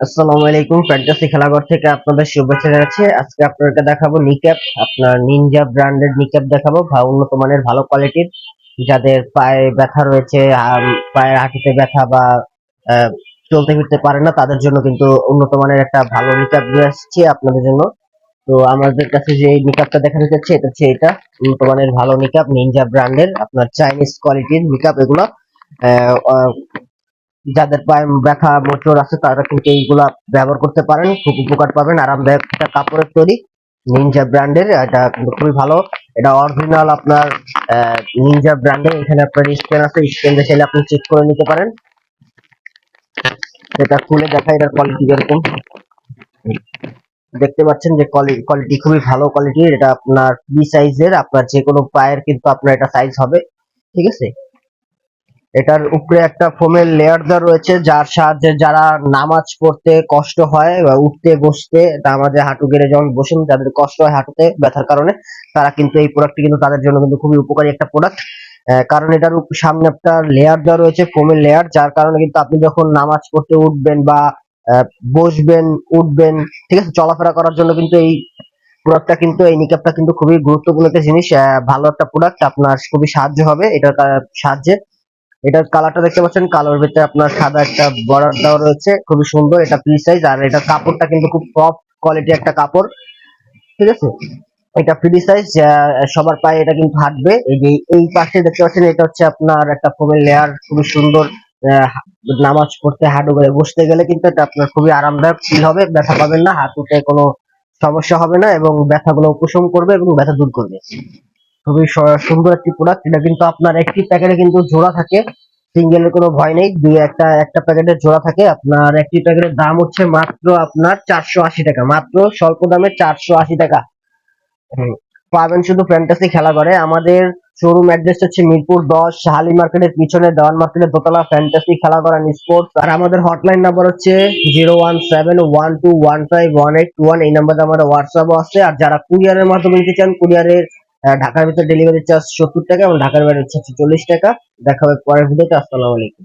আসসালামু আলাইকুম ফ্যান্টাসি খেলাঘর থেকে আপনাদের শুভেচ্ছা জানাচ্ছি। আজকে আপনাদেরকে দেখাবো নিক্যাপ আপনার নিনজা ব্র্যান্ডের নিক্যাপ দেখাবো। উন্নত মানের, ভালো কোয়ালিটির। যাদের পায়ে ব্যথা রয়েছে পায়ের হাঁটুতে ব্যথা বা চলতে ফিরতে পারে না, তাদের জন্য কিন্তু উন্নত মানের একটা ভালো নিক্যাপ নিয়ে আসছি আপনাদের জন্য। তো আমাদের কাছে যে নিকাপটা দেখাতে যাচ্ছে এটা হচ্ছে এটা। উন্নত মানের ভালো নিকাপ, নিনজা ব্র্যান্ডের, আপনার চাইনিজ কোয়ালিটির নিকাপ এগুলো। যাদের পায়ে ব্যথা মোচড় আছে, তারা কিন্তু এইগুলা ব্যবহার করতে পারেন। খুব উপকার পাবেন। আরামদায়ক একটা কাপড়ের তৈরি নিনজা ব্র্যান্ডের এটা খুবই ভালো। এটা অরিজিনাল আপনার নিনজা ব্র্যান্ডের এখানে আপনার স্ক্যান আছে। স্ক্যান দেখে আপনি চেক করে নিতে পারেন। এটা খুলে দেখা এটার কোয়ালিটি এরকম দেখতে পাচ্ছেন যে কোয়ালিটি খুবই ভালো কোয়ালিটির এটা আপনার ফ্রি সাইজের আপনার যে কোনো পায়ের কিন্তু আপনার এটা সাইজ হবে। ঠিক আছে? এটার উপরে একটা ফোমের লেয়ার দেওয়া রয়েছে, যার সাহায্যে যারা নামাজ পড়তে কষ্ট হয় বা উঠতে, বসতে আমাদের হাঁটু গেড়ে যখন বসেন, যাদের কষ্ট হয় হাঁটুতে ব্যথার কারণে, তারা কিন্তু এই প্রোডাক্টটি কিন্তু তাদের জন্য কিন্তু খুবই উপকারী একটা প্রোডাক্ট কারণ এটার সামনে একটা লেয়ার দেওয়া রয়েছে, ফোমের লেয়ার যার কারণে কিন্তু আপনি যখন নামাজ পড়তে উঠবেন বা বসবেন, উঠবেন, ঠিক আছে, চলাফেরা করার জন্য কিন্তু এই প্রোডাক্টটা কিন্তু, এই নিকাপটা কিন্তু খুবই গুরুত্বপূর্ণ একটা জিনিস। ভালো একটা প্রোডাক্ট আপনার খুবই সাহায্য হবে, এটার সাহায্যে। এটার কালারটা দেখতে পাচ্ছেন, কালোর ভিতরে আপনার সাদা একটা বর্ডার দেওয়া রয়েছে, খুবই সুন্দর, এটা ফ্রি সাইজ আর এটার কাপড়টা কিন্তু খুব সফট কোয়ালিটি একটা কাপড়, ঠিক আছে? এটা ফ্রি সাইজ সবার পায়ে এটা কিন্তু হাঁটবে, এই যে এই পাশে দেখতে পাচ্ছেন, এটা হচ্ছে আপনার একটা ফোমের লেয়ার খুবই সুন্দর নামাজ পড়তে, হাঁটু করে বসতে গেলে কিন্তু এটা আপনার খুবই আরামদায়ক ফিল হবে, ব্যথা পাবেন না, হাঁটুতে কোনো সমস্যা হবে না, এবং ব্যথাগুলো উপশম করবে এবং ব্যথা দূর করবে। খুবই সুন্দর একটি প্রোডাক্ট এটা কিন্তু আপনার একটি প্যাকেটে কিন্তু জোড়া থাকে। সিঙ্গেলের কোনো ভয় নেই। দুই একটা একটা প্যাকেটের জোড়া থাকে। আপনার একটি প্যাকেটের দাম হচ্ছে মাত্র আপনার চারশো আশি টাকা। মাত্র স্বল্প দামে চারশো আশি টাকা। পাবেন শুধু ফ্যান্টাসি খেলা করে আমাদের শোরুম অ্যাড্রেস হচ্ছে মিরপুর দশ হালি মার্কেটের পিছনে, দেওয়ান মার্কেটের দোতলা ফ্যান্টাসি খেলা করা স্পোর্টস আর আমাদের হটলাইন নাম্বার হচ্ছে zero one seven one two one five one eight two one এই নাম্বারে আমাদের হোয়াটসঅ্যাপও আছে। আর যারা কুরিয়ারের মাধ্যমে নিতে চান কুরিয়ারের ঢাকার ভিতরে ডেলিভারি চার্জ সত্তর টাকা এবং ঢাকার বাইরে হচ্ছে চল্লিশ টাকা। দেখা হবে পরের ভিডিওতে আসসালামু আলাইকুম।